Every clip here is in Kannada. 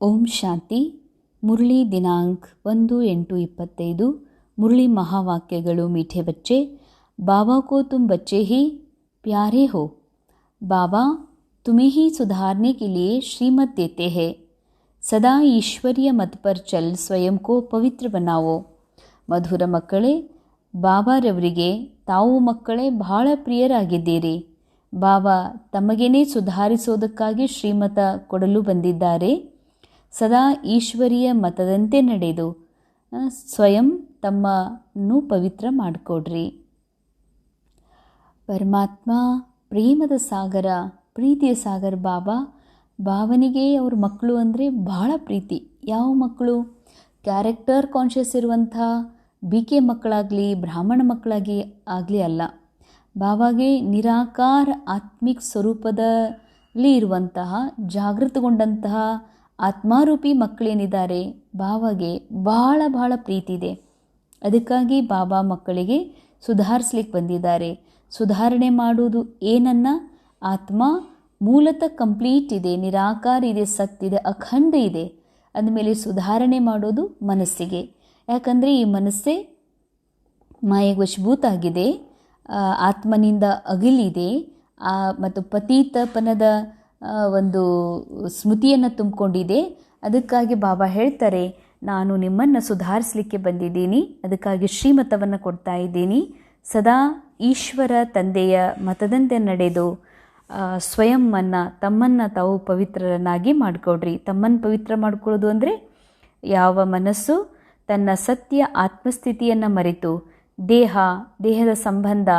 ಓಂ ಶಾಂತಿ ಮುರಳಿ ದಿನಾಂಕ್ ಒಂದು ಎಂಟು ಇಪ್ಪತ್ತೈದು ಮುರಳಿ ಮಹಾವಾಕ್ಯಗಳು ಮೀಠೆ ಬಚ್ಚೆ बाबा को तुम बच्चे ही प्यारे हो बाबा तुम्हें ही सुधारने के लिए श्रीमत देते हैं ಸದಾ ಈಶ್ವರ್ಯ ಮತ್ ಪರ್ ಚಲ್ ಸ್ವಯಂ ಕೋ ಪವಿತ್ರ ಬನಾವೋ ಮಧುರ ಮಕ್ಕಳೇ ಬಾಬಾರವರಿಗೆ ತಾವು ಮಕ್ಕಳೇ ಬಹಳ ಪ್ರಿಯರಾಗಿದ್ದೀರಿ ಬಾಬಾ ತಮಗೇನೆ ಸುಧಾರಿಸೋದಕ್ಕಾಗಿ ಶ್ರೀಮತ ಕೊಡಲು ಬಂದಿದ್ದಾರೆ ಸದಾ ಈಶ್ವರಿಯ ಮತದಂತೆ ನಡೆದು ಸ್ವಯಂ ತಮ್ಮನ್ನು ಪವಿತ್ರ ಮಾಡಿಕೊಡ್ರಿ. ಪರಮಾತ್ಮ, ಪ್ರೇಮದ ಸಾಗರ, ಪ್ರೀತಿಯ ಸಾಗರ ಬಾಬಾ, ಭಾವನಿಗೆ ಅವ್ರ ಮಕ್ಕಳು ಅಂದರೆ ಬಹಳ ಪ್ರೀತಿ. ಯಾವ ಮಕ್ಕಳು? ಕ್ಯಾರೆಕ್ಟರ್ ಕಾನ್ಷಿಯಸ್ ಇರುವಂಥ ಬಿ ಕೆ ಮಕ್ಕಳಾಗಲಿ, ಬ್ರಾಹ್ಮಣ ಮಕ್ಕಳಾಗಿ ಆಗಲಿ ಅಲ್ಲ. ಬಾಬಾಗೆ ನಿರಾಕಾರ ಆತ್ಮಿಕ್ ಸ್ವರೂಪದಲ್ಲಿ ಇರುವಂತಹ, ಜಾಗೃತಗೊಂಡಂತಹ ಆತ್ಮಾರೂಪಿ ಮಕ್ಕಳೇನಿದ್ದಾರೆ? ಬಾಬಾಗೆ ಬಹಳ ಬಹಳ ಪ್ರೀತಿ ಇದೆ. ಅದಕ್ಕಾಗಿ ಬಾಬಾ ಮಕ್ಕಳಿಗೆ ಸುಧಾರಿಸ್ಲಿಕ್ಕೆ ಬಂದಿದ್ದಾರೆ. ಸುಧಾರಣೆ ಮಾಡುವುದು ಏನನ್ನ? ಆತ್ಮ ಮೂಲತಃ ಕಂಪ್ಲೀಟ್ ಇದೆ, ನಿರಾಕಾರ ಇದೆ ಸತ್ತಿದೆ ಅಖಂಡ ಇದೆ. ಅಂದಮೇಲೆ ಸುಧಾರಣೆ ಮಾಡೋದು ಮನಸ್ಸಿಗೆ. ಯಾಕಂದರೆ ಈ ಮನಸ್ಸೇ ಮಾಯೆಗೆ ವಶಭೂತ ಆಗಿದೆ ಆತ್ಮನಿಂದ ಅಗಿಲಿದೆ. ಮತ್ತು ಪತೀತಪನದ ಒಂದು ಸ್ಮೃತಿಯನ್ನು ತುಂಬಿಕೊಂಡಿದೆ. ಅದಕ್ಕಾಗಿ ಬಾಬಾ ಹೇಳ್ತಾರೆ, ನಾನು ನಿಮ್ಮನ್ನು ಸುಧಾರಿಸಲಿಕ್ಕೆ ಬಂದಿದ್ದೀನಿ. ಅದಕ್ಕಾಗಿ ಶ್ರೀಮತವನ್ನು ಕೊಡ್ತಾ ಇದ್ದೀನಿ. ಸದಾ ಈಶ್ವರ ತಂದೆಯ ಮತದಂತೆ ನಡೆದು ಸ್ವಯಂ ಸ್ವಯಂವನ್ನು ತಮ್ಮನ್ನು ತಾವು ಪವಿತ್ರರನ್ನಾಗಿ ಮಾಡಿಕೊಡ್ರಿ. ತಮ್ಮನ್ನು ಪವಿತ್ರ ಮಾಡಿಕೊಳ್ಳೋದು ಅಂದರೆ ಯಾವ ಮನಸ್ಸು, ತನ್ನ ಸತ್ಯ ಆತ್ಮಸ್ಥಿತಿಯನ್ನು ಮರೆತು, ದೇಹ, ದೇಹದ ಸಂಬಂಧ,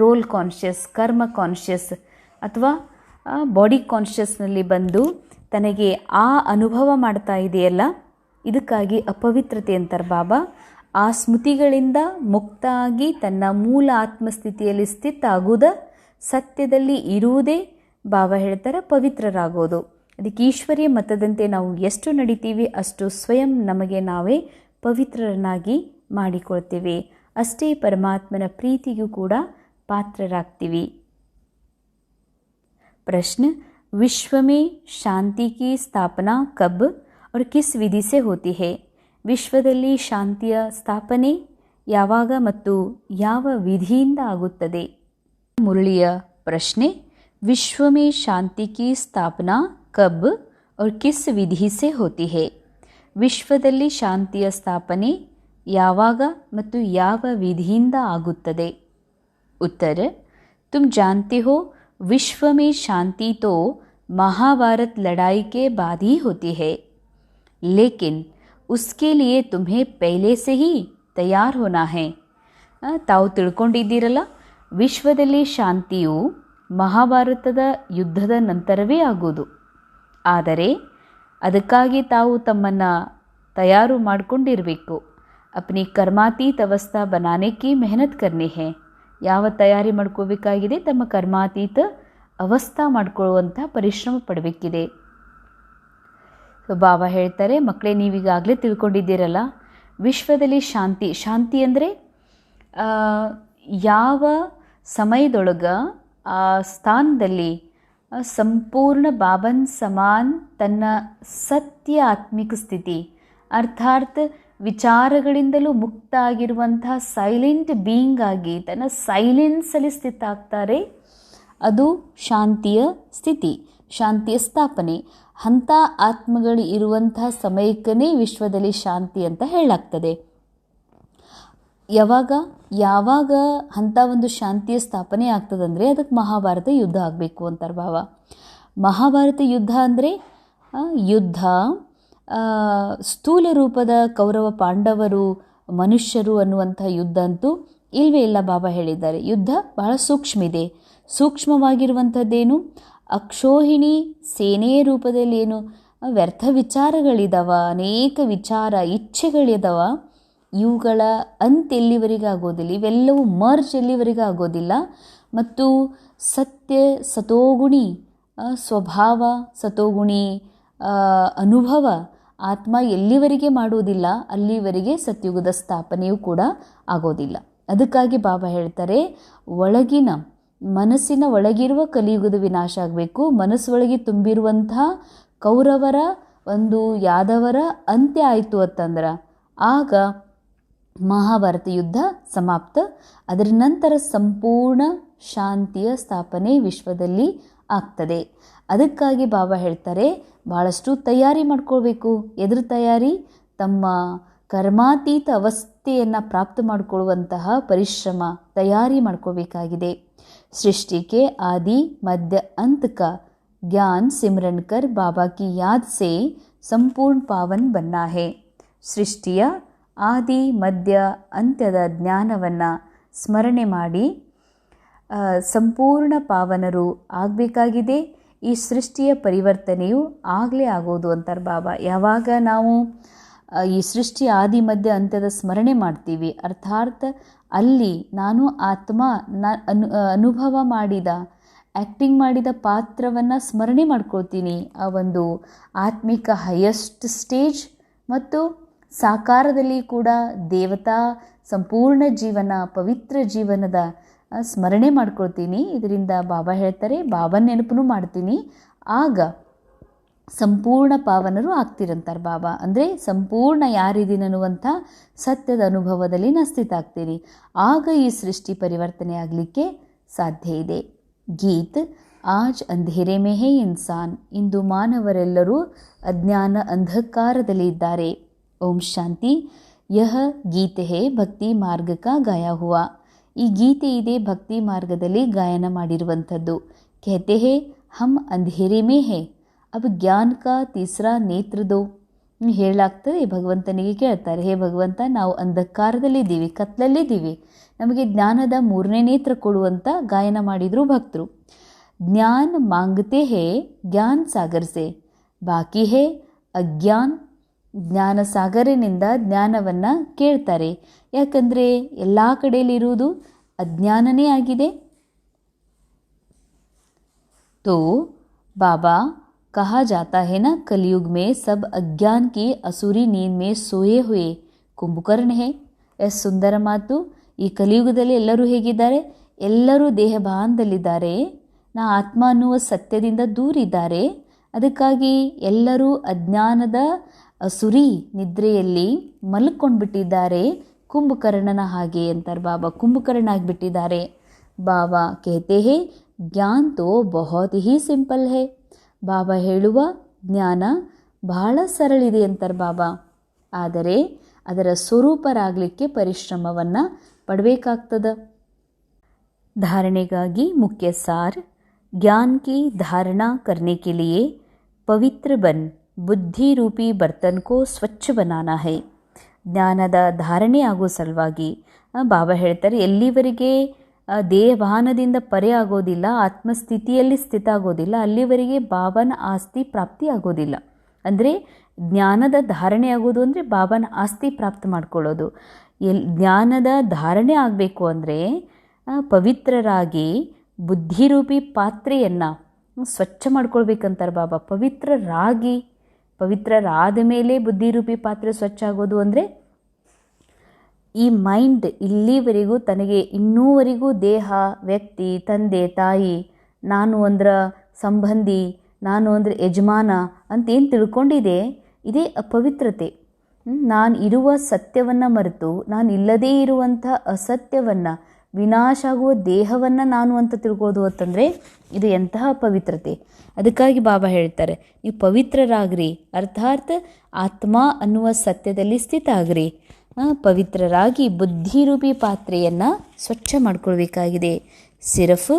ರೋಲ್ ಕಾನ್ಷಿಯಸ್ ಕರ್ಮ ಕಾನ್ಷಿಯಸ್ ಅಥವಾ ಬಾಡಿ ಕಾನ್ಷಿಯಸ್ನಲ್ಲಿ ಬಂದು ತನಗೆ ಆ ಅನುಭವ ಮಾಡ್ತಾ ಇದೆಯಲ್ಲ, ಇದಕ್ಕಾಗಿ ಅಪವಿತ್ರತೆ ಅಂತಾರೆ ಬಾಬಾ. ಆ ಸ್ಮೃತಿಗಳಿಂದ ಮುಕ್ತಾಗಿ ತನ್ನ ಮೂಲ ಆತ್ಮಸ್ಥಿತಿಯಲ್ಲಿ ಸ್ಥಿತ ಆಗುವುದ ಸತ್ಯದಲ್ಲಿ ಇರುವುದೇ ಬಾಬಾ ಹೇಳ್ತಾರೆ ಪವಿತ್ರರಾಗೋದು. ಅದಕ್ಕೆ ಈಶ್ವರ್ಯ ಮತದಂತೆ ನಾವು ಎಷ್ಟು ನಡಿತೀವಿ ಅಷ್ಟು ಸ್ವಯಂ ನಮಗೆ ನಾವೇ ಪವಿತ್ರರನ್ನಾಗಿ ಮಾಡಿಕೊಳ್ತೇವೆ. ಅಷ್ಟೇ ಪರಮಾತ್ಮನ ಪ್ರೀತಿಗೂ ಕೂಡ ಪಾತ್ರರಾಗ್ತೀವಿ. प्रश्न विश्व में शांति की स्थापना कब और किस विधि से होती है ವಿಶ್ವದಲ್ಲಿ ಶಾಂತಿಯ ಸ್ಥಾಪನೆ ಯಾವಾಗ ಮತ್ತು ಯಾವ ವಿಧಿಯಿಂದ ಆಗುತ್ತದೆ ಮುರಳಿಯ ಪ್ರಶ್ನೆ ವಿಶ್ವ में शांति की स्थापना कब और किस विधि से होती है ವಿಶ್ವದಲ್ಲಿ ಶಾಂತಿಯ ಸ್ಥಾಪನೆ ಯಾವಾಗ ಮತ್ತು ಯಾವ ವಿಧಿಯಿಂದ ಆಗುತ್ತದೆ उत्तर तुम जानते हो विश्व में शांति तो महाभारत लड़ाई के बाद ही होती है लेकिन उसके लिए तुम्हें पहले से ही तैयार होना है ಆ, ತಾವು ತಿಳ್ಕೊಂಡಿದ್ದೀರಲ್ಲ ವಿಶ್ವದಲ್ಲಿ ಶಾಂತಿಯು ಮಹಾಭಾರತದ ಯುದ್ಧದ ನಂತರವೇ ಆಗುವುದು ಆದರೆ ಅದಕ್ಕಾಗಿ ತಾವು ತಮ್ಮನ್ನು ತಯಾರು ಮಾಡಿಕೊಂಡಿರಬೇಕು ಅಪ್ನಿ ಕರ್ಮಾತೀತ್ ಅವಸ್ಥಾ ಬನಾನೆ ಕಿ ಮೆಹನತ್ ಕರ್ನಿ ಹೇ ಯಾವ ತಯಾರಿ ಮಾಡ್ಕೋಬೇಕಾಗಿದೆ, ತಮ್ಮ ಕರ್ಮಾತೀತ ಅವಸ್ಥಾ ಮಾಡ್ಕೊಳ್ಳುವಂಥ ಪರಿಶ್ರಮ ಪಡಬೇಕಿದೆ. ಸೊ ಬಾಬಾ ಹೇಳ್ತಾರೆ ಮಕ್ಕಳೇ ನೀವೀಗಾಗಲೇ ತಿಳ್ಕೊಂಡಿದ್ದೀರಲ್ಲ, ವಿಶ್ವದಲ್ಲಿ ಶಾಂತಿ ಶಾಂತಿ ಅಂದರೆ ಯಾವ ಸಮಯದೊಳಗೆ ಆ ಸ್ಥಾನದಲ್ಲಿ ಸಂಪೂರ್ಣ ಬಾಬನ್ ಸಮಾನ್ ತನ್ನ ಸತ್ಯ ಆತ್ಮಿಕ ಸ್ಥಿತಿ ಅರ್ಥಾತ್ ವಿಚಾರಗಳಿಂದಲೂ ಮುಕ್ತ ಆಗಿರುವಂತಹ ಸೈಲೆಂಟ್ ಬೀಯಿಂಗ್ ಆಗಿ ತನ್ನ ಸೈಲೆನ್ಸಲ್ಲಿ ಸ್ಥಿತ ಆಗ್ತಾರೆ ಅದು ಶಾಂತಿಯ ಸ್ಥಿತಿ, ಶಾಂತಿಯ ಸ್ಥಾಪನೆ. ಅಂಥ ಆತ್ಮಗಳು ಇರುವಂತಹ ಸಮಯಕ್ಕನೇ ವಿಶ್ವದಲ್ಲಿ ಶಾಂತಿ ಅಂತ ಹೇಳಲಾಗ್ತದೆ. ಯಾವಾಗ ಯಾವಾಗ ಅಂಥ ಒಂದು ಶಾಂತಿಯ ಸ್ಥಾಪನೆ ಆಗ್ತದಂದರೆ ಅದಕ್ಕೆ ಮಹಾಭಾರತ ಯುದ್ಧ ಆಗಬೇಕು ಅಂತಾರೆ ಭಾವ ಮಹಾಭಾರತ ಯುದ್ಧ ಅಂದರೆ ಯುದ್ಧ. ಸ್ಥೂಲ ರೂಪದ ಕೌರವ ಪಾಂಡವರು, ಮನುಷ್ಯರು ಅನ್ನುವಂಥ ಯುದ್ಧ ಅಂತೂ ಇಲ್ವೇ ಇಲ್ಲ ಬಾಬಾ ಹೇಳಿದ್ದಾರೆ. ಯುದ್ಧ ಬಹಳ ಸೂಕ್ಷ್ಮ ಇದೆ ಸೂಕ್ಷ್ಮವಾಗಿರುವಂಥದ್ದೇನು? ಅಕ್ಷೋಹಿಣಿ ಸೇನೆಯ ರೂಪದಲ್ಲಿ ಏನು ವ್ಯರ್ಥ ವಿಚಾರಗಳಿದಾವ, ಅನೇಕ ವಿಚಾರ, ಇಚ್ಛೆಗಳಿದಾವ. ಇವುಗಳ ಅಂತ್ ಎಲ್ಲಿವರೆಗೆ ಆಗೋದಿಲ್ಲ. ಇವೆಲ್ಲವೂ ಮರ್ಜ್ ಎಲ್ಲಿವರೆಗೆ ಆಗೋದಿಲ್ಲ. ಮತ್ತು ಸತ್ಯ ಸತೋಗುಣಿ ಸ್ವಭಾವ ಸತೋಗುಣಿ ಅನುಭವ ಆತ್ಮ ಎಲ್ಲಿವರೆಗೆ ಮಾಡುವುದಿಲ್ಲ, ಅಲ್ಲಿವರೆಗೆ ಸತ್ಯುಗದ ಸ್ಥಾಪನೆಯೂ ಕೂಡ ಆಗೋದಿಲ್ಲ. ಅದಕ್ಕಾಗಿ ಬಾಬಾ ಹೇಳ್ತಾರೆ, ಒಳಗಿನ ಮನಸ್ಸಿನ ಒಳಗಿರುವ ಕಲಿಯುಗದ ವಿನಾಶ ಆಗಬೇಕು. ಮನಸ್ಸೊಳಗೆ ತುಂಬಿರುವಂತಹ ಕೌರವರ, ಒಂದು ಯಾದವರ ಅಂತ್ಯ ಆಯಿತು ಅಂತಂದ್ರೆ, ಆಗ ಮಹಾಭಾರತ ಯುದ್ಧ ಸಮಾಪ್ತ. ಅದರ ನಂತರ ಸಂಪೂರ್ಣ ಶಾಂತಿಯ ಸ್ಥಾಪನೆ ವಿಶ್ವದಲ್ಲಿ ಆಗ್ತದೆ. ಅದಕ್ಕಾಗಿ ಬಾಬಾ ಹೇಳ್ತಾರೆ ಭಾಳಷ್ಟು ತಯಾರಿ ಮಾಡ್ಕೊಳ್ಬೇಕು. ಎದುರು ತಯಾರಿ, ತಮ್ಮ ಕರ್ಮಾತೀತ ಅವಸ್ಥೆಯನ್ನು ಪ್ರಾಪ್ತ ಮಾಡಿಕೊಳ್ಳುವಂತಹ ಪರಿಶ್ರಮ ತಯಾರಿ ಮಾಡ್ಕೋಬೇಕಾಗಿದೆ ಸೃಷ್ಟಿಕೆ, ಆದಿ, ಮಧ್ಯ, ಅಂತಕ, ಜ್ಞಾನ್, ಸಿಮ್ರನ್ಕರ್, ಬಾಬಾ ಕಿ ಯಾದ್ ಸೇ ಸಂಪೂರ್ಣ ಪಾವನ್ ಬನ್ನ ಹೇ ಸೃಷ್ಟಿಯ, ಆದಿ, ಮಧ್ಯ, ಅಂತ್ಯದ ಜ್ಞಾನವನ್ನು ಸ್ಮರಣೆ ಮಾಡಿ ಸಂಪೂರ್ಣ ಪಾವನರು ಆಗಬೇಕಾಗಿದೆ. ಈ ಸೃಷ್ಟಿಯ ಪರಿವರ್ತನೆಯು ಆಗಲೇ ಆಗೋದು ಅಂತಾರೆ ಬಾಬಾ. ಯಾವಾಗ ನಾವು ಈ ಸೃಷ್ಟಿ ಆದಿ ಮಧ್ಯ ಅಂತ್ಯದ ಸ್ಮರಣೆ ಮಾಡ್ತೀವಿ ಅರ್ಥಾತ್ ಅಲ್ಲಿ ನಾನು ಆತ್ಮ ನಾ, ಅನು ಅನುಭವ ಮಾಡಿದ ಆ್ಯಕ್ಟಿಂಗ್ ಮಾಡಿದ ಪಾತ್ರವನ್ನು ಸ್ಮರಣೆ ಮಾಡ್ಕೊಳ್ತೀನಿ. ಆ ಒಂದು ಆತ್ಮಿಕ ಹೈಯೆಸ್ಟ್ ಸ್ಟೇಜ್ ಮತ್ತು ಸಾಕಾರದಲ್ಲಿ ಕೂಡ ದೇವತಾ, ಸಂಪೂರ್ಣ ಜೀವನ, ಪವಿತ್ರ ಜೀವನದ ಸ್ಮರಣೆ ಮಾಡ್ಕೊಳ್ತೀನಿ. ಇದರಿಂದ ಬಾಬಾ ಹೇಳ್ತಾರೆ ಬಾಬನ ನೆನಪು ಮಾಡ್ತೀನಿ. ಆಗ ಸಂಪೂರ್ಣ ಪಾವನರು ಆಗ್ತಿರಂತಾರೆ ಬಾಬಾ ಅಂದರೆ ಸಂಪೂರ್ಣ ಯಾರಿದ್ದೀನಿ ಅನ್ನುವಂಥ ಸತ್ಯದ ಅನುಭವದಲ್ಲಿ ಸ್ಥಿತ ಆಗ್ತೀನಿ. ಆಗ ಈ ಸೃಷ್ಟಿ ಪರಿವರ್ತನೆ ಆಗಲಿಕ್ಕೆ ಸಾಧ್ಯ ಇದೆ. ಗೀತ್, ಆಜ್ ಅಂಧೇರೆ ಮೇ ಹೇ ಇನ್ಸಾನ್. ಇಂದು ಮಾನವರೆಲ್ಲರೂ ಅಜ್ಞಾನ ಅಂಧಕಾರದಲ್ಲಿ ಇದ್ದಾರೆ. ಓಂ ಶಾಂತಿ. ಯಹ ಗೀತೆ ಭಕ್ತಿ ಮಾರ್ಗಕ ಗಾಯ ಹುವಾ ಈ ಗೀತೆ ಇದೆ ಭಕ್ತಿ ಮಾರ್ಗದಲ್ಲಿ ಗಾಯನ ಮಾಡಿರುವಂಥದ್ದು. ಕೆಹತೆ ಹೇ ಹಮ್ ಅಂಧೇರೆ ಮೇ ಹೇ, ಅಬ್ ಜ್ಞಾನ್ ಕಾ ತೀಸ್ರಾ ನೇತ್ರದೋ ಹೇಳಾಗ್ತದೆ ಭಗವಂತನಿಗೆ ಕೇಳ್ತಾರೆ, ಹೇ ಭಗವಂತ, ನಾವು ಅಂಧಕಾರದಲ್ಲಿದ್ದೀವಿ ಕತ್ಲಲ್ಲಿದ್ದೀವಿ ನಮಗೆ ಜ್ಞಾನದ ಮೂರನೇ ನೇತ್ರ ಕೊಡುವಂಥ ಗಾಯನ ಮಾಡಿದರು ಭಕ್ತರು. ಜ್ಞಾನ ಮಾಂಗತೆ ಹೇ, ಜ್ಞಾನ ಸಾಗರ್ಸೆ ಬಾಕಿ ಹೇ, ಅಜ್ಞಾನ್ ಜ್ಞಾನ ಸಾಗರನಿಂದ ಜ್ಞಾನವನ್ನು ಕೇಳ್ತಾರೆ. ಯಾಕಂದರೆ ಎಲ್ಲ ಕಡೆಯಲ್ಲಿರುವುದು ಅಜ್ಞಾನನೇ ಆಗಿದೆ तो बाबा कहा जाता है ना कलयुग में सब अज्ञान की असुरी नींद में सोए हुए ಕುಂಭಕರ್ಣ ಹೇ ಎಷ್ಟು ಸುಂದರ ಮಾತು ಈ ಕಲಿಯುಗದಲ್ಲಿ ಎಲ್ಲರೂ ಹೇಗಿದ್ದಾರೆ ಎಲ್ಲರೂ ದೇಹ ಭಾನದಲ್ಲಿದ್ದಾರೆ ನಾ ಆತ್ಮ ಅನ್ನುವ ಸತ್ಯದಿಂದ ದೂರಿದ್ದಾರೆ ಅದಕ್ಕಾಗಿ ಎಲ್ಲರೂ ಅಜ್ಞಾನದ ಅಸುರಿ ನಿದ್ರೆಯಲ್ಲಿ ಮಲ್ಕೊಂಡ್ಬಿಟ್ಟಿದ್ದಾರೆ ಕುಂಭಕರ್ಣನ ಹಾಗೆ ಅಂತಾರೆ. ಬಾಬಾ ಕುಂಭಕರ್ಣ ಆಗಿಬಿಟ್ಟಿದ್ದಾರೆ ಬಾಬಾ ಕೇತೇಹೇ ಜ್ಞಾನ್ ತೋ ಬಹುತ್ ಹೀ ಸಿಂಪಲ್ ಹೇ. ಬಾಬಾ ಹೇಳುವ ಜ್ಞಾನ ಬಹಳ ಸರಳಿದೆ ಅಂತಾರೆ ಬಾಬಾ. ಆದರೆ ಅದರ ಸ್ವರೂಪರಾಗಲಿಕ್ಕೆ ಪರಿಶ್ರಮವನ್ನು ಪಡಬೇಕಾಗ್ತದ. ಧಾರಣೆಗಾಗಿ ಮುಖ್ಯ ಸಾರ್ ज्ञान ಕಿ ಧಾರಣಾ ಕರ್ನೆ ಕೆಲಿಯೇ ಪವಿತ್ರ ಬನ್, ಬುದ್ಧಿ ರೂಪಿ ಬರ್ತನ್ ಕೋ ಸ್ವಚ್ಛ ಬನಾನಾ ಹೇ. ಜ್ಞಾನದ ಧಾರಣೆ ಆಗೋ ಸಲುವಾಗಿ ಬಾಬಾ ಹೇಳ್ತಾರೆ, ಎಲ್ಲಿವರೆಗೆ ದೇಹವಾಹನದಿಂದ ಪರೆ ಆಗೋದಿಲ್ಲ, ಆತ್ಮಸ್ಥಿತಿಯಲ್ಲಿ ಸ್ಥಿತ ಆಗೋದಿಲ್ಲ, ಅಲ್ಲಿವರೆಗೆ ಬಾಬನ ಆಸ್ತಿ ಪ್ರಾಪ್ತಿ ಆಗೋದಿಲ್ಲ. ಅಂದರೆ ಜ್ಞಾನದ ಧಾರಣೆ ಆಗೋದು ಅಂದರೆ ಬಾಬನ ಆಸ್ತಿ ಪ್ರಾಪ್ತ ಮಾಡ್ಕೊಳ್ಳೋದು. ಎಲ್, ಜ್ಞಾನದ ಧಾರಣೆ ಆಗಬೇಕು ಅಂದರೆ ಪವಿತ್ರರಾಗಿ ಬುದ್ಧಿರೂಪಿ ಪಾತ್ರೆಯನ್ನು ಸ್ವಚ್ಛ ಮಾಡ್ಕೊಳ್ಬೇಕಂತಾರೆ ಬಾಬಾ. ಪವಿತ್ರರಾಗಿ, ಪವಿತ್ರರಾದ ಮೇಲೆ ಬುದ್ಧಿರೂಪಿ ಪಾತ್ರೆ ಸ್ವಚ್ಛ ಆಗೋದು ಅಂದರೆ ಈ ಮೈಂಡ್ ಇಲ್ಲಿವರೆಗೂ ತನಗೆ ಇನ್ನೂವರೆಗೂ ದೇಹ, ವ್ಯಕ್ತಿ, ತಂದೆ, ತಾಯಿ, ನಾನು ಅಂದ್ರ ಸಂಬಂಧಿ, ನಾನು ಅಂದರೆ ಯಜಮಾನ ಅಂತ ಏನು ತಿಳ್ಕೊಂಡಿದೆ. ಇದೇ ಅಪವಿತ್ರತೆ. ನಾನು ಇರುವ ಸತ್ಯವನ್ನು ಮರೆತು, ನಾನು ಇಲ್ಲದೇ ಇರುವಂಥ ಅಸತ್ಯವನ್ನು ವಿನಾಶ ಆಗುವ ದೇಹವನ್ನು ನಾನು ಅಂತ ತಿಳ್ಕೋದು ಅಂತಂದರೆ ಇದು ಎಂತಹ ಪವಿತ್ರತೆ ಅದಕ್ಕಾಗಿ ಬಾಬಾ ಹೇಳ್ತಾರೆ, ನೀವು ಪವಿತ್ರರಾಗ್ರಿ. ಅರ್ಥಾತ್ ಆತ್ಮ ಅನ್ನುವ ಸತ್ಯದಲ್ಲಿ ಸ್ಥಿತ ಆಗ್ರಿ ಪವಿತ್ರರಾಗಿ ಬುದ್ಧಿರೂಪಿ ಪಾತ್ರೆಯನ್ನು ಸ್ವಚ್ಛ ಮಾಡ್ಕೊಳ್ಬೇಕಾಗಿದೆ. ಸಿರಫ್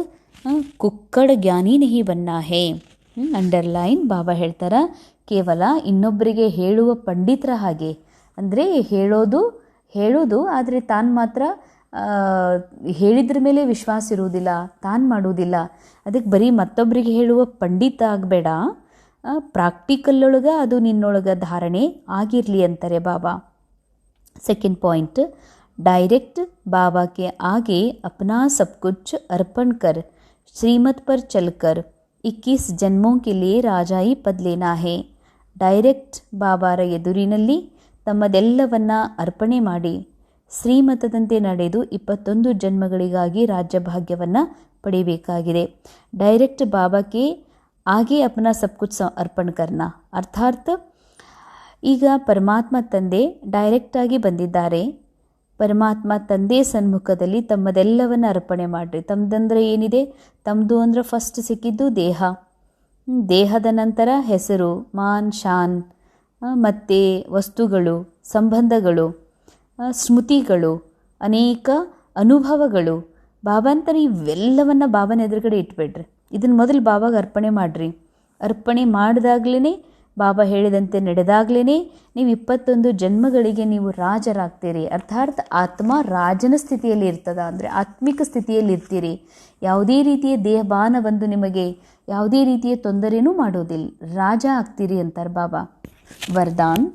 ಕುಕ್ಕಡ ಜ್ಞಾನಿ ನಹಿ ಬನ್ನ ಹೇ ಅಂಡರ್ಲೈನ್ ಬಾಬಾ ಹೇಳ್ತಾರ, ಕೇವಲ ಇನ್ನೊಬ್ಬರಿಗೆ ಹೇಳುವ ಪಂಡಿತರ ಹಾಗೆ. ಅಂದರೆ ಹೇಳೋದು ಹೇಳೋದು, ಆದರೆ ತಾನು ಮಾತ್ರ ಹೇಳಿದ್ರ ಮೇಲೆ ವಿಶ್ವಾಸ ಇರುವುದಿಲ್ಲ, ತಾನು ಮಾಡುವುದಿಲ್ಲ. ಅದಕ್ಕೆ ಬರೀ ಮತ್ತೊಬ್ಬರಿಗೆ ಹೇಳುವ ಪಂಡಿತ ಆಗಬೇಡ. ಪ್ರಾಕ್ಟಿಕಲ್ಲೊಳಗೆ ಅದು ನಿನ್ನೊಳಗೆ ಧಾರಣೆ ಆಗಿರಲಿ ಅಂತಾರೆ ಬಾಬಾ. ಸೆಕೆಂಡ್ ಪಾಯಿಂಟ್ ಡೈರೆಕ್ಟ್ बाबा ಆಗೇ ಅಪನಾ अपना सब कुछ अर्पण कर श्रीमत पर चलकर 21 ರಾಜಾಯಿ ಪದ್ಲೇನಾ ಹೇ ಡೈರೆಕ್ಟ್ ಬಾಬಾರ ಎದುರಿನಲ್ಲಿ ತಮ್ಮದೆಲ್ಲವನ್ನ ಅರ್ಪಣೆ ಮಾಡಿ ಶ್ರೀಮತದಂತೆ ನಡೆದು ಇಪ್ಪತ್ತೊಂದು ಜನ್ಮಗಳಿಗಾಗಿ ರಾಜ್ಯಭಾಗ್ಯವನ್ನು ಪಡೆಯಬೇಕಾಗಿದೆ ಡೈರೆಕ್ಟ್ ಬಾಬಾಕ್ಕೆ ಆಗೇ ಅಪನಾ ಸಬ್ ಕುಚ್ ಅರ್ಪಣ ಕರ್ನಾ ಅರ್ಥಾತ್ ಈಗ ಪರಮಾತ್ಮ ತಂದೆ ಡೈರೆಕ್ಟಾಗಿ ಬಂದಿದ್ದಾರೆ. ಪರಮಾತ್ಮ ತಂದೆ ಸನ್ಮುಖದಲ್ಲಿ ತಮ್ಮದೆಲ್ಲವನ್ನು ಅರ್ಪಣೆ ಮಾಡಿರಿ. ತಮ್ಮದಂದ್ರೆ ಏನಿದೆ? ತಮ್ಮದು ಅಂದ್ರೆ ಫಸ್ಟ್ ಸಿಕ್ಕಿದ್ದು ದೇಹ. ದೇಹದ ನಂತರ ಹೆಸರು, ಮಾನ್, ಶಾನ್ ಮತ್ತು ವಸ್ತುಗಳು, ಸಂಬಂಧಗಳು ಸ್ಮೃತಿಗಳು, ಅನೇಕ ಅನುಭವಗಳು. ಬಾಬಾ ಅಂತಾರೆ ಇವೆಲ್ಲವನ್ನು ಬಾಬನ ಎದುರುಗಡೆ ಇಟ್ಬಿಡ್ರಿ. ಇದನ್ನು ಮೊದಲು ಬಾಬಾಗೆ ಅರ್ಪಣೆ ಮಾಡಿರಿ. ಅರ್ಪಣೆ ಮಾಡಿದಾಗ್ಲೇ ಬಾಬಾ ಹೇಳಿದಂತೆ ನಡೆದಾಗ್ಲೇ ನೀವು ಇಪ್ಪತ್ತೊಂದು ಜನ್ಮಗಳಿಗೆ ನೀವು ರಾಜರಾಗ್ತೀರಿ. ಅರ್ಥಾರ್ಥ ಆತ್ಮ ರಾಜನ ಸ್ಥಿತಿಯಲ್ಲಿ ಇರ್ತದ, ಅಂದರೆ ಆತ್ಮಿಕ ಸ್ಥಿತಿಯಲ್ಲಿ ಇರ್ತೀರಿ. ಯಾವುದೇ ರೀತಿಯ ದೇಹಭಾನ ಬಂದು ನಿಮಗೆ ಯಾವುದೇ ರೀತಿಯ ತೊಂದರೆಯೂ ಮಾಡೋದಿಲ್ಲ. ರಾಜ ಆಗ್ತೀರಿ ಅಂತಾರೆ ಬಾಬಾ. ವರದಾನ್,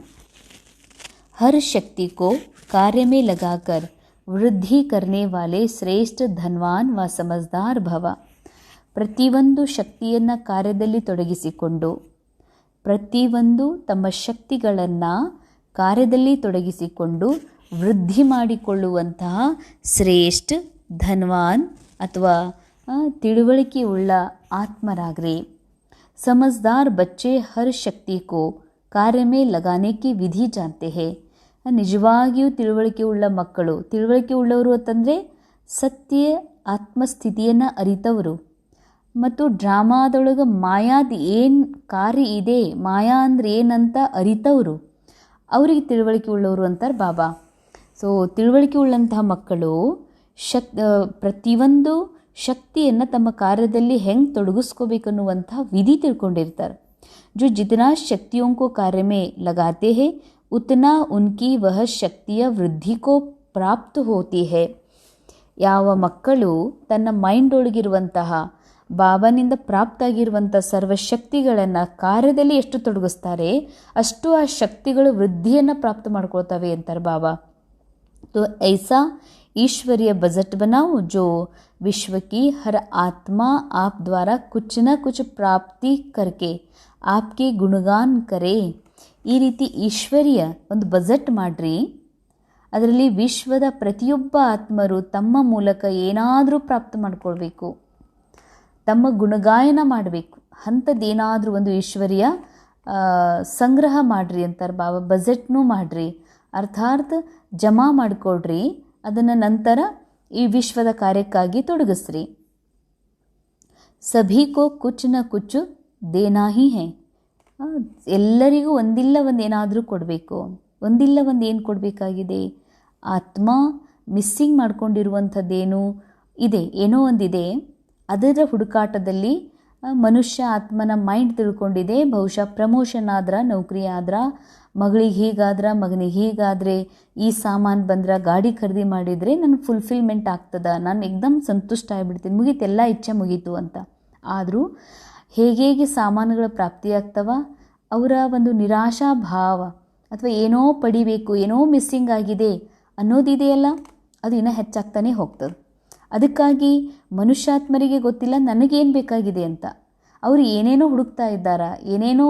ಹರ್ ಶಕ್ತಿ ಕೋ ಕಾರ್ಯ ಮೇ ಲಗಾಕರ್, ವೃದ್ಧಿ ಕರ್ನೆ ವಾಲೆ ಶ್ರೇಷ್ಠ ಧನ್ವಾನ್ ವ ಸಮಜ್ದಾರ್ ಭವ. ಪ್ರತಿಯೊಂದು ಶಕ್ತಿಯನ್ನು ಕಾರ್ಯದಲ್ಲಿ ತೊಡಗಿಸಿಕೊಂಡು ಪ್ರತಿಯೊಂದು ತಮ್ಮ ಶಕ್ತಿಗಳನ್ನು ಕಾರ್ಯದಲ್ಲಿ ತೊಡಗಿಸಿಕೊಂಡು ವೃದ್ಧಿ ಮಾಡಿಕೊಳ್ಳುವಂತಹ ಶ್ರೇಷ್ಠ ಧನ್ವಾನ್ ಅಥವಾ ಆ, ತಿಳುವಳಿಕೆಯುಳ್ಳ ಆತ್ಮರಾಗ್ರಿ समझदार बच्चे हर शक्ति को ಕಾರ್ಯ में लगाने की ವಿಧಿ ಜಾನ್ತೆ ಹೇ ನಿಜವಾಗಿಯೂ ತಿಳುವಳಿಕೆ ಉಳ್ಳ ಮಕ್ಕಳು ತಿಳುವಳಿಕೆ ಉಳ್ಳವರು ಅಂತಂದರೆ ಸತ್ಯ ಆತ್ಮಸ್ಥಿತಿಯನ್ನು ಅರಿತವರು ಮತ್ತು ಡ್ರಾಮಾದೊಳಗೆ ಮಾಯಾದ ಏನು ಕಾರ್ಯ ಇದೆ, ಮಾಯಾ ಅಂದ್ರೆ ಏನಂತ ಅರಿತವರು, ಅವರಿಗೆ ತಿಳುವಳಿಕೆ ಉಳ್ಳವರು ಅಂತಾರೆ ಬಾಬಾ. ಸೊ ತಿಳುವಳಿಕೆ ಉಳ್ಳಂತಹ ಮಕ್ಕಳು ಶಕ್ ಪ್ರತಿಯೊಂದು ಶಕ್ತಿಯನ್ನು ತಮ್ಮ ಕಾರ್ಯದಲ್ಲಿ ಹೆಂಗೆ ತೊಡಗಿಸ್ಕೋಬೇಕನ್ನುವಂಥ ವಿಧಿ ತಿಳ್ಕೊಂಡಿರ್ತಾರೆ. ಜೊ ಜಿತನಾ ಶಕ್ತಿಯೊಂಕೋ ಕಾರ್ಯಮೇ ಲಗಾತೆ में लगाते ಉನ್ಕಿ उतना उनकी वह ವೃದ್ಧಿ ಕೋ ಪ್ರಾಪ್ತ ಹೋತಿ ಹೇ. ಯಾವ ಮಕ್ಕಳು ತನ್ನ ಮೈಂಡ್ ಒಳಗಿರುವಂತಹ ಬಾಬನಿಂದ ಪ್ರಾಪ್ತಾಗಿರುವಂಥ ಸರ್ವಶಕ್ತಿಗಳನ್ನು ಕಾರ್ಯದಲ್ಲಿ ಎಷ್ಟು ತೊಡಗಿಸ್ತಾರೆ ಅಷ್ಟು ಆ ಶಕ್ತಿಗಳು ವೃದ್ಧಿಯನ್ನು ಪ್ರಾಪ್ತ ಮಾಡ್ಕೊಳ್ತವೆ ಅಂತಾರೆ ಬಾಬಾ तो ऐसा ईश्वरीय बजट बनाओ जो विश्व की हर आत्मा आप द्वारा कुछ न कुछ प्राप्ति करके आपके ಗುಣಗಾನ್ ಕರೆ ಈ ರೀತಿ ಈಶ್ವರ್ಯ ಒಂದು ಬಜೆಟ್ ಮಾಡ್ರಿ ಅದರಲ್ಲಿ ವಿಶ್ವದ ಪ್ರತಿಯೊಬ್ಬ ಆತ್ಮರು ತಮ್ಮ ಮೂಲಕ ಏನಾದರೂ ಪ್ರಾಪ್ತ ಮಾಡ್ಕೊಳ್ಬೇಕು ತಮ್ಮ ಗುಣಗಾಯನ ಮಾಡಬೇಕು. ಅಂಥದ್ದೇನಾದರೂ ಒಂದು ಈಶ್ವರ್ಯ ಸಂಗ್ರಹ ಮಾಡಿರಿ ಅಂತಾರೆ ಬಾಬಾ. ಬಜೆಟ್ನೂ ಮಾಡಿರಿ. ಅರ್ಥಾರ್ಥ ಜಮಾ ಮಾಡಿಕೊಡ್ರಿ. ಅದನ್ನು ನಂತರ ಈ ವಿಶ್ವದ ಕಾರ್ಯಕ್ಕಾಗಿ ತೊಡಗಿಸ್ರಿ. ಸಭಿ ಕೋ ಕುಚ್ಚು ನ ಕುಚ್ ದೇನಾ ಹಿ ಎಲ್ಲರಿಗೂ ಒಂದಿಲ್ಲ ಒಂದು ಏನಾದರೂ ಕೊಡಬೇಕು. ಒಂದಿಲ್ಲ ಒಂದು ಏನು ಕೊಡಬೇಕಾಗಿದೆ? ಆತ್ಮ ಮಿಸ್ಸಿಂಗ್ ಮಾಡ್ಕೊಂಡಿರುವಂಥದ್ದೇನು? ಇದೆ, ಏನೋ ಒಂದಿದೆ. ಅದರ ಹುಡುಕಾಟದಲ್ಲಿ ಮನುಷ್ಯ ಆತ್ಮನ ಮೈಂಡ್ ತಿಳ್ಕೊಂಡಿದೆ. ಬಹುಶಃ ಪ್ರಮೋಷನ್ ಆದ್ರೆ, ನೌಕರಿ ಆದ್ರೆ, ಮಗಳಿಗೆ ಹೀಗಾದ್ರೆ, ಮಗನಿಗೆ ಹೀಗಾದರೆ, ಈ ಸಾಮಾನು ಬಂದ್ರೆ, ಗಾಡಿ ಖರೀದಿ ಮಾಡಿದರೆ ನನಗೆ ಫುಲ್ಫಿಲ್ಮೆಂಟ್ ಆಗ್ತದ? ನಾನು ಎಕ್ದಮ್ ಸಂತುಷ್ಟ ಆಗಿಬಿಡ್ತೀನಿ. ಮುಗೀತು, ಎಲ್ಲ ಇಚ್ಛೆ ಮುಗೀತು ಅಂತ. ಆದರೂ ಹೇಗೆ ಹೇಗೆ ಸಾಮಾನುಗಳ ಪ್ರಾಪ್ತಿಯಾಗ್ತವ ಅವರ ಒಂದು ನಿರಾಶಾ ಭಾವ ಅಥವಾ ಏನೋ ಪಡಿಬೇಕು, ಏನೋ ಮಿಸ್ಸಿಂಗ್ ಆಗಿದೆ ಅನ್ನೋದಿದೆಯಲ್ಲ, ಅದು ಇನ್ನೂ ಹೆಚ್ಚಾಗ್ತಾನೆ ಹೋಗ್ತದೆ. ಅದಕ್ಕಾಗಿ ಮನುಷ್ಯಾತ್ಮರಿಗೆ ಗೊತ್ತಿಲ್ಲ, ನನಗೇನು ಬೇಕಾಗಿದೆ ಅಂತ. ಅವರು ಏನೇನೋ ಹುಡುಕ್ತಾ ಇದ್ದಾರಾ, ಏನೇನೋ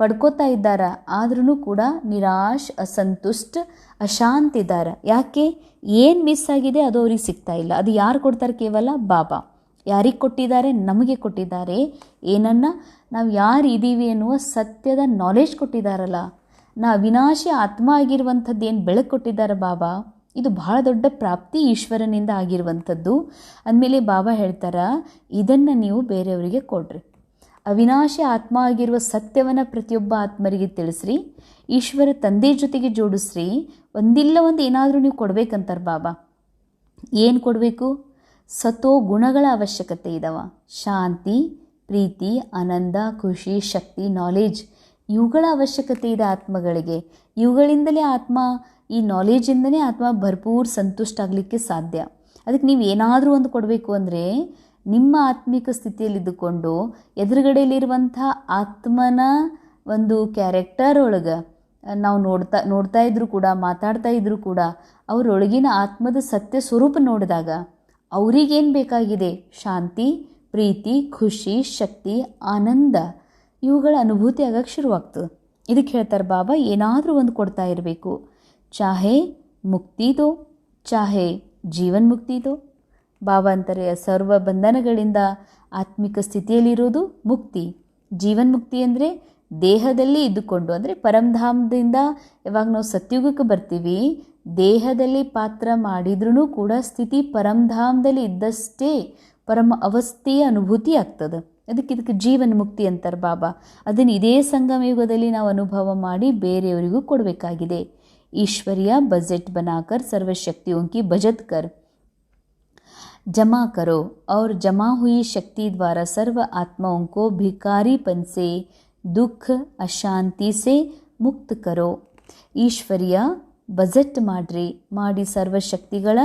ಪಡ್ಕೋತಾ ಇದ್ದಾರ ಆದ್ರೂ ಕೂಡ ನಿರಾಶ್, ಅಸಂತುಷ್ಟ, ಅಶಾಂತ್ ಇದ್ದಾರೆ. ಯಾಕೆ? ಏನು ಮಿಸ್ ಆಗಿದೆ ಅದು ಅವ್ರಿಗೆ ಸಿಗ್ತಾ ಇಲ್ಲ. ಅದು ಯಾರು ಕೊಡ್ತಾರೆ ಕೇವಲ ಬಾಬಾ. ಯಾರಿಗೆ ಕೊಟ್ಟಿದ್ದಾರೆ? ನಮಗೆ ಕೊಟ್ಟಿದ್ದಾರೆ. ಏನನ್ನ? ನಾವು ಯಾರು ಇದ್ದೀವಿ ಅನ್ನುವ ಸತ್ಯದ ನಾಲೆಜ್ ಕೊಟ್ಟಿದ್ದಾರಲ್ಲ. ನಾ ಅವಿನಾಶಿ ಆತ್ಮ ಆಗಿರುವಂಥದ್ದು ಏನು ಬೆಳಕು ಕೊಟ್ಟಿದ್ದಾರೆ ಬಾಬಾ? ಇದು ಬಹಳ ದೊಡ್ಡ ಪ್ರಾಪ್ತಿ ಈಶ್ವರನಿಂದ ಆಗಿರುವಂಥದ್ದು. ಅಂದಮೇಲೆ ಬಾಬಾ ಹೇಳ್ತಾರ, ಇದನ್ನು ನೀವು ಬೇರೆಯವರಿಗೆ ಕೊಡ್ರಿ. ಅವಿನಾಶಿ ಆತ್ಮ ಆಗಿರುವ ಸತ್ಯವನ್ನು ಪ್ರತಿಯೊಬ್ಬ ಆತ್ಮರಿಗೆ ತಿಳಿಸ್ರಿ. ಈಶ್ವರ ತಂದೆ ಜೊತೆಗೆ ಜೋಡಿಸ್ರಿ. ಒಂದಿಲ್ಲ ಒಂದು ಏನಾದರೂ ನೀವು ಕೊಡಬೇಕಂತಾರೆ ಬಾಬಾ. ಏನು ಕೊಡಬೇಕು? ಸತೋ ಗುಣಗಳ ಅವಶ್ಯಕತೆ ಇದಾವ. ಶಾಂತಿ, ಪ್ರೀತಿ, ಆನಂದ, ಖುಷಿ, ಶಕ್ತಿ ನಾಲೆಜ್ ಇವುಗಳ ಅವಶ್ಯಕತೆ ಇದೆ ಆತ್ಮಗಳಿಗೆ. ಇವುಗಳಿಂದಲೇ ಆತ್ಮ ಈ ನಾಲೆಜಿಂದನೇ ಆತ್ಮ ಭರ್ಪೂರ್ ಸಂತುಷ್ಟ ಆಗಲಿಕ್ಕೆ ಸಾಧ್ಯ. ಅದಕ್ಕೆ ನೀವು ಏನಾದರೂ ಒಂದು ಕೊಡಬೇಕು ಅಂದರೆ ನಿಮ್ಮ ಆತ್ಮಿಕ ಸ್ಥಿತಿಯಲ್ಲಿದ್ದುಕೊಂಡು ಎದುರುಗಡೆಯಲ್ಲಿರುವಂಥ ಆತ್ಮನ ಒಂದು ಕ್ಯಾರೆಕ್ಟರ್ ಒಳಗೆ ನಾವು ನೋಡ್ತಾ ನೋಡ್ತಾ ಇದ್ರೂ ಕೂಡ, ಮಾತಾಡ್ತಾ ಇದ್ರೂ ಕೂಡ ಅವರೊಳಗಿನ ಆತ್ಮದ ಸತ್ಯ ಸ್ವರೂಪ ನೋಡಿದಾಗ ಅವರಿಗೇನು ಬೇಕಾಗಿದೆ? ಶಾಂತಿ, ಪ್ರೀತಿ, ಖುಷಿ, ಶಕ್ತಿ, ಆನಂದ ಇವುಗಳ ಅನುಭೂತಿ ಆಗಕ್ಕೆ ಶುರುವಾಗ್ತದೆ. ಇದಕ್ಕೆ ಹೇಳ್ತಾರೆ, ಬಾಬಾ, ಏನಾದರೂ ಒಂದು ಕೊಡ್ತಾ ಇರಬೇಕು. ಚಾಹೆ ಮುಕ್ತಿ ದೋ ಚಾಹೆ ಜೀವನ್ ಮುಕ್ತಿ ದೋ ಭಾವಾಂತರೆಯ ಸರ್ವ ಬಂಧನಗಳಿಂದ ಆತ್ಮಿಕ ಸ್ಥಿತಿಯಲ್ಲಿರೋದು ಮುಕ್ತಿ. ಜೀವನ್ ಮುಕ್ತಿ ಅಂದರೆ ದೇಹದಲ್ಲಿ ಇದ್ದುಕೊಂಡು, ಅಂದರೆ ಪರಂಧಾಮದಿಂದ ಯಾವಾಗ ನಾವು ಸತ್ಯುಗಕ್ಕೆ ಬರ್ತೀವಿ, ದೇಹದಲ್ಲಿ ಪಾತ್ರ ಮಾಡಿದ್ರೂ ಕೂಡ ಸ್ಥಿತಿ ಪರಂಧಾಮದಲ್ಲಿ ಇದ್ದಷ್ಟೇ ಪರಮ ಅವಸ್ಥೆಯ ಅನುಭೂತಿ ಆಗ್ತದೆ. ಅದಕ್ಕೆ ಇದಕ್ಕೆ ಜೀವನ ಮುಕ್ತಿ ಅಂತಾರೆ ಬಾಬಾ. ಅದನ್ನು ಇದೇ ಸಂಗಮ ಯುಗದಲ್ಲಿ ನಾವು ಅನುಭವ ಮಾಡಿ ಬೇರೆಯವರಿಗೂ ಕೊಡಬೇಕಾಗಿದೆ. ईश्वरीय बजट बनाकर सर्वशक्तियों की बचत कर जमा करो और जमा हुई शक्ति द्वारा सर्व आत्माओं को भिकारीपन से दुख अशांति से ಮುಕ್ತ ಕರೋ ಈಶ್ವರ್ಯ ಬಜೆಟ್ ಮಾಡಿರಿ ಮಾಡಿ ಸರ್ವಶಕ್ತಿಗಳ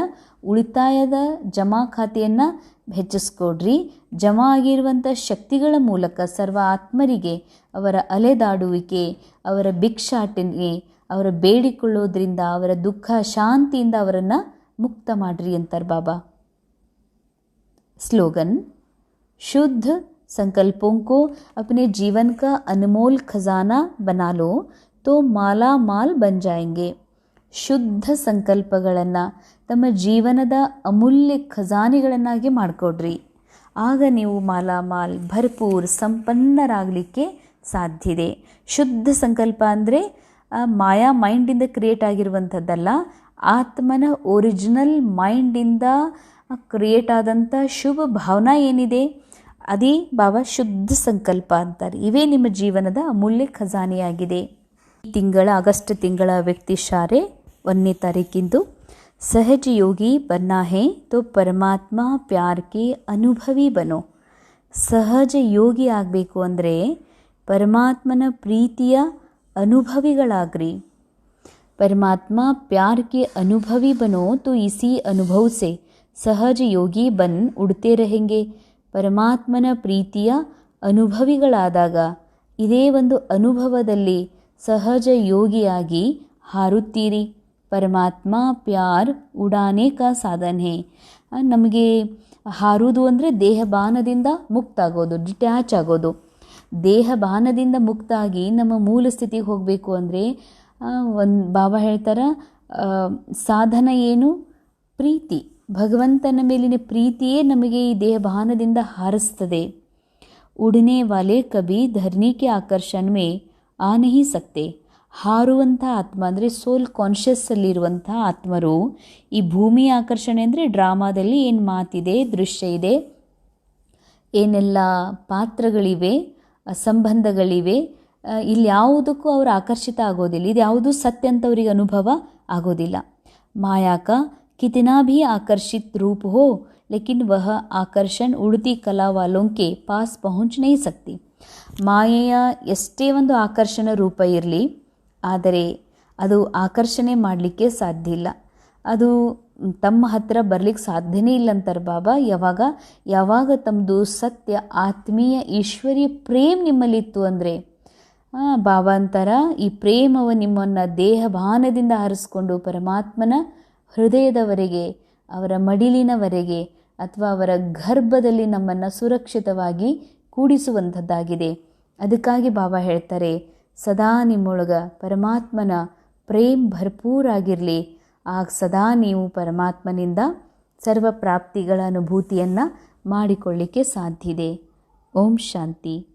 ಉಳಿತಾಯದ ಜಮಾ ಖಾತೆಯನ್ನು ಹೆಚ್ಚಿಸ್ಕೊಡ್ರಿ ಜಮಾ ಆಗಿರುವಂಥ ಶಕ್ತಿಗಳ ಮೂಲಕ ಸರ್ವ ಆತ್ಮರಿಗೆ ಅವರ ಅಲೆದಾಡುವಿಕೆ ಅವರ ಭಿಕ್ಷಾಟನೆ ಅವರ ಬೇಡಿಕೊಳ್ಳೋದ್ರಿಂದ ಅವರ ದುಃಖ ಶಾಂತಿಯಿಂದ ಅವರನ್ನು ಮುಕ್ತ ಮಾಡ್ರಿ ಅಂತಾರೆ ಬಾಬಾ स्लोगन शुद्ध संकल्पों को अपने जीवन का अनमोल खजाना बना लो तो ಮಾಲಾ ಮಾಲ್ ಬನ್ ಜಾಯಂಗೆ ಶುದ್ಧ ಸಂಕಲ್ಪಗಳನ್ನು ತಮ್ಮ ಜೀವನದ ಅಮೂಲ್ಯ ಖಜಾನೆಗಳನ್ನಾಗಿ ಮಾಡಿಕೊಡ್ರಿ ಆಗ ನೀವು ಮಾಲಾ ಮಾಲ್ ಭರ್ಪೂರ್ ಸಂಪನ್ನರಾಗಲಿಕ್ಕೆ ಸಾಧ್ಯ ಇದೆ ಶುದ್ಧ ಸಂಕಲ್ಪ ಅಂದರೆ ಮಾಯಾ ಮೈಂಡಿಂದ ಕ್ರಿಯೇಟ್ ಆಗಿರುವಂಥದ್ದಲ್ಲ, ಆತ್ಮನ ಒರಿಜಿನಲ್ ಮೈಂಡಿಂದ ಕ್ರಿಯೇಟ್ ಆದಂಥ ಶುಭ ಭಾವನಾ ಏನಿದೆ? ಅದೇ ಭಾವ ಶುದ್ಧ ಸಂಕಲ್ಪ ಅಂತಾರೆ. ಇವೇ ನಿಮ್ಮ ಜೀವನದ ಅಮೂಲ್ಯ ಖಜಾನೆಯಾಗಿದೆ. ಈ ತಿಂಗಳ, ಆಗಸ್ಟ್ ತಿಂಗಳ ವ್ಯಕ್ತಿ ಶಾರೆ, ಒಂದನೇ ತಾರೀಕಿಂದು ಸಹಜ ಯೋಗಿ ಬನ್ನ ಹೇ ತೋ ಪರಮಾತ್ಮ ಪ್ಯಾರ್ಗೆ ಅನುಭವಿ ಬನೋ. ಸಹಜ ಯೋಗಿ ಆಗಬೇಕು ಅಂದರೆ ಪರಮಾತ್ಮನ ಪ್ರೀತಿಯ ಅನುಭವಿಗಳಾಗ್ರಿ परमात्मा प्यार के अनुभवी बनो तो इसी अनुभव से ಸಹಜ ಯೋಗಿ ಬನ್ ಉಡ್ತೇ ರಹೆಂಗೆ ಪರಮಾತ್ಮನ ಪ್ರೀತಿಯ ಅನುಭವಿಗಳಾದಾಗ ಇದೇ ಒಂದು ಅನುಭವದಲ್ಲಿ ಸಹಜ ಯೋಗಿಯಾಗಿ ಹಾರುತ್ತೀರಿ ಪರಮಾತ್ಮ ಪ್ಯಾರ್ ಉಡಾನೆ ಕಾ ಸಾಧನ ಹೇ ನಮಗೆ ಹಾರುವುದು ಅಂದರೆ ದೇಹಬಾನದಿಂದ ಮುಕ್ತ ಆಗೋದು ಡಿಟ್ಯಾಚ್ ಆಗೋದು ದೇಹಬಾನದಿಂದ ಮುಕ್ತ ಆಗಿ ನಮ್ಮ ಮೂಲ ಸ್ಥಿತಿಗೆ ಹೋಗಬೇಕು ಅಂದರೆ ಒಂದು ಬಾಬಾ ಹೇಳ್ತಾರ ಸಾಧನ ಏನು? ಪ್ರೀತಿ. ಭಗವಂತನ ಮೇಲಿನ ಪ್ರೀತಿಯೇ ನಮಗೆ ಈ ದೇಹಭಾನದಿಂದ ಹಾರಿಸ್ತದೆ. ಉಡನೆ ವಾಲೆ ಕಬಿ ಧರ್ನಿಕೆ ಆಕರ್ಷಣೆ ಮೇ ಆ ನಹಿ ಸಕ್ತೆ. ಹಾರುವಂಥ ಆತ್ಮ ಅಂದರೆ ಸೋಲ್ ಕಾನ್ಷಿಯಸ್ಸಲ್ಲಿರುವಂಥ ಆತ್ಮರು. ಈ ಭೂಮಿ ಆಕರ್ಷಣೆ ಅಂದರೆ ಡ್ರಾಮಾದಲ್ಲಿ ಏನು ಮಾತಿದೆ, ದೃಶ್ಯ ಇದೆ. ಏನೆಲ್ಲ ಪಾತ್ರಗಳಿವೆ? ಸಂಬಂಧಗಳಿವೆ. ಇಲ್ಲಿ ಯಾವುದಕ್ಕೂ ಅವರು ಆಕರ್ಷಿತ ಆಗೋದಿಲ್ಲ. ಇದು ಯಾವುದೂ ಸತ್ಯ ಅಂತವರಿಗೆ ಅನುಭವ ಆಗೋದಿಲ್ಲ. ಮಾಯಾಕ ಕಿತನಾ ಭೀ ಆಕರ್ಷಿತ್ ರೂಪ ಹೋ, ಲೇಕಿನ್ ವಹ ಆಕರ್ಷಣ್ ಉಡುತಿ ಕಲಾವಾಲೋಂಕೆ ಪಾಸ್ ಪಹುಂಚ್ ನೈ ಸಕ್ತಿ. ಮಾಯೆಯ ಎಷ್ಟೇ ಒಂದು ಆಕರ್ಷಣ ರೂಪ ಇರಲಿ, ಆದರೆ ಅದು ಆಕರ್ಷಣೆ ಮಾಡಲಿಕ್ಕೆ ಸಾಧ್ಯ ಇಲ್ಲ. ಅದು ತಮ್ಮ ಹತ್ರ ಬರಲಿಕ್ಕೆ ಸಾಧ್ಯನೇ ಇಲ್ಲ ಅಂತಾರೆ ಬಾಬಾ. ಯಾವಾಗ? ಯಾವಾಗ ತಮ್ಮದು ಸತ್ಯ, ಆತ್ಮೀಯ, ಈಶ್ವರೀಯ ಪ್ರೇಮ್ ನಿಮ್ಮಲ್ಲಿತ್ತು ಅಂದರೆ? ಬಾಬಾ ಅಂತಾರ, ಈ ಪ್ರೇಮವ ನಿಮ್ಮನ್ನು ದೇಹಭಾನದಿಂದ ಹರಿಸ್ಕೊಂಡು ಪರಮಾತ್ಮನ ಹೃದಯದವರೆಗೆ, ಅವರ ಮಡಿಲಿನವರೆಗೆ ಅಥವಾ ಅವರ ಗರ್ಭದಲ್ಲಿ ನಮ್ಮನ್ನು ಸುರಕ್ಷಿತವಾಗಿ ಕೂಡಿಸುವಂಥದ್ದಾಗಿದೆ. ಅದಕ್ಕಾಗಿ ಬಾಬಾ ಹೇಳ್ತಾರೆ, ಸದಾ ನಿಮ್ಮೊಳಗ ಪರಮಾತ್ಮನ ಪ್ರೇಮ್ ಭರ್ಪೂರಾಗಿರಲಿ. ಆಗ ಸದಾ ನೀವು ಪರಮಾತ್ಮನಿಂದ ಸರ್ವ ಪ್ರಾಪ್ತಿಗಳ ಅನುಭೂತಿಯನ್ನು ಮಾಡಿಕೊಳ್ಳಿಕ್ಕೆ ಸಾಧ್ಯ ಇದೆ. ಓಂ ಶಾಂತಿ.